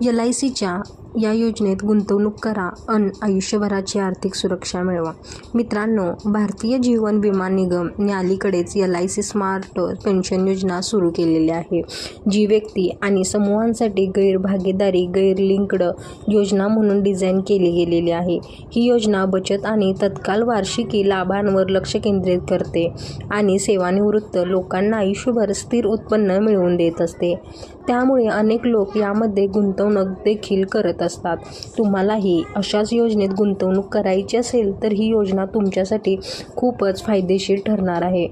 L I सीच्या या योजनेत गुंतवणूक करा अन आयुष्यभराची आर्थिक सुरक्षा मिळवा. मित्रांनो भारतीय जीवन विमा निगम अलीकडेच L I C smart pension योजना सुरू केलेली आहे. जी व्यक्ती आणि समूहांसाठी गैरभागीदारी गैरलिंक्ड योजना म्हणून डिझाईन केली गेलेली आहे. ही योजना बचत आणि तत्काल वार्षिकी लाभांवर लक्ष केंद्रित करते आणि सेवानिवृत्त लोकांना आयुष्यभर स्थिर उत्पन्न मिळवून देत असते. त्यामुळे अनेक लोक यामध्ये गुंतवणूक देखील करत असतात. तुम्हालाही अशाच योजनेत गुंतवणूक करायची असेल तर ही योजना तुमच्यासाठी खूपच फायदेशीर ठरणार आहे.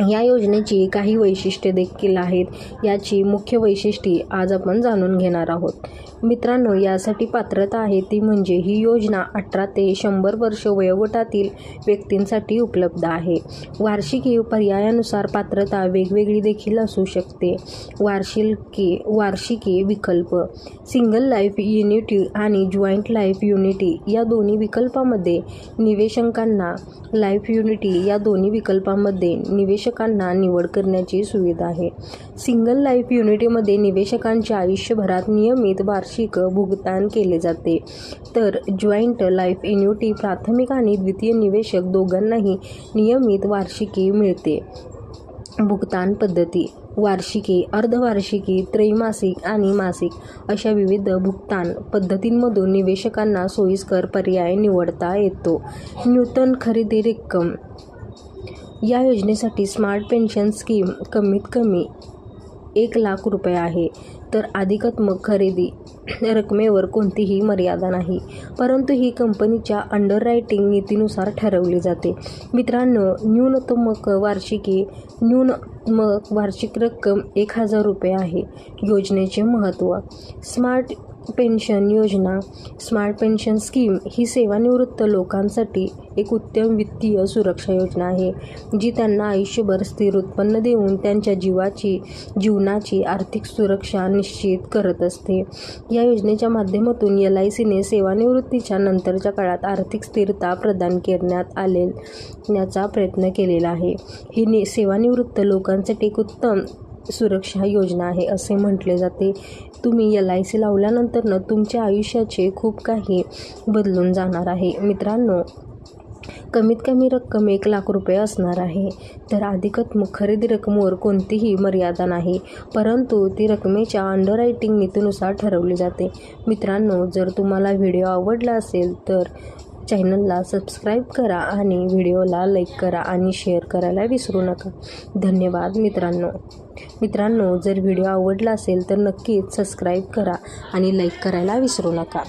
या योजनेची काही वैशिष्ट्ये देखील आहेत. याची मुख्य वैशिष्ट्ये आज आपण जाणून घेणार आहोत. मित्रांनो यासाठी पात्रता आहे ती म्हणजे ही योजना अठरा ते शंभर वर्ष वयोगटातील व्यक्तींसाठी उपलब्ध आहे. वार्षिकी पर्यायानुसार पात्रता वेगवेगळी देखील असू शकते. वार्षिकी वार्षिकी विकल्प सिंगल लाईफ युनिटी आणि जॉईंट लाईफ युनिटी या दोन्ही विकल्पामध्ये निवेशकांना लाईफ युनिटी या दोन्ही विकल्पामध्ये निवेश निवेशकांना निवड करण्याची सुविधा आहे. सिंगल लाईफ युनिटीमध्ये निवेशकांच्या आयुष्यभरात नियमित वार्षिक भुगतान केले जाते. तर जॉईंट लाईफ इन्युटी प्राथमिक आणि द्वितीय निवेशक दोघांनाही नियमित वार्षिकी मिळते. भुगतान पद्धती वार्षिकी अर्धवार्षिकी त्रैमासिक आणि मासिक अशा विविध भुगतान पद्धतींमधून निवेशकांना सोयीस्कर पर्याय निवडता येतो. नूतन खरेदी रक्कम या योजनेसाठी स्मार्ट पेन्शन स्कीम कमीत कमी एक लाख रुपये आहे. तर अधिकात्मक खरेदी रकमेवर कोणतीही मर्यादा नाही. परंतु ही कंपनीच्या अंडररायटिंग नीतीनुसार ठरवली जाते. मित्रांनो न्यूनतमक वार्षिकी न्यूनतमक वार्षिक रक्कम एक हजार रुपये आहे. योजनेचे महत्त्व. स्मार्ट पेन्शन योजना स्मार्ट पेन्शन स्कीम ही सेवानिवृत्त लोकांसाठी एक उत्तम वित्तीय सुरक्षा योजना आहे जी त्यांना आयुष्यभर स्थिर उत्पन्न देऊन त्यांच्या जीवाची जीवनाची आर्थिक सुरक्षा निश्चित करत असते. या योजनेच्या माध्यमातून एल आय सीने सेवानिवृत्तीच्या नंतरच्या काळात आर्थिक स्थिरता प्रदान करण्यात आलेण्याचा प्रयत्न केलेला आहे. ही नि सेवानिवृत्त लोकांसाठी एक उत्तम सुरक्षा योजना आहे असे म्हटले जाते. तुम्ही एल आय सी लावल्यानंतरनं तुमच्या आयुष्याचे खूप काही बदलून जाणार आहे. मित्रांनो कमीत कमी रक्कम एक लाख रुपये असणार आहे. तर अधिकात्मक खरेदी रकमेवर कोणतीही मर्यादा नाही. परंतु ती रकमेच्या अंडर रायटिंग नीतीनुसार ठरवली जाते. मित्रांनो जर तुम्हाला व्हिडिओ आवडला असेल तर चॅनलला सबस्क्राईब करा आणि व्हिडिओला लाईक करा आणि शेअर करायला विसरू नका. धन्यवाद मित्रांनो. मित्रांनो जर व्हिडिओ आवडला असेल तर नक्कीच सबस्क्राईब करा आणि लाईक करायला विसरू नका.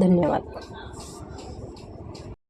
धन्यवाद.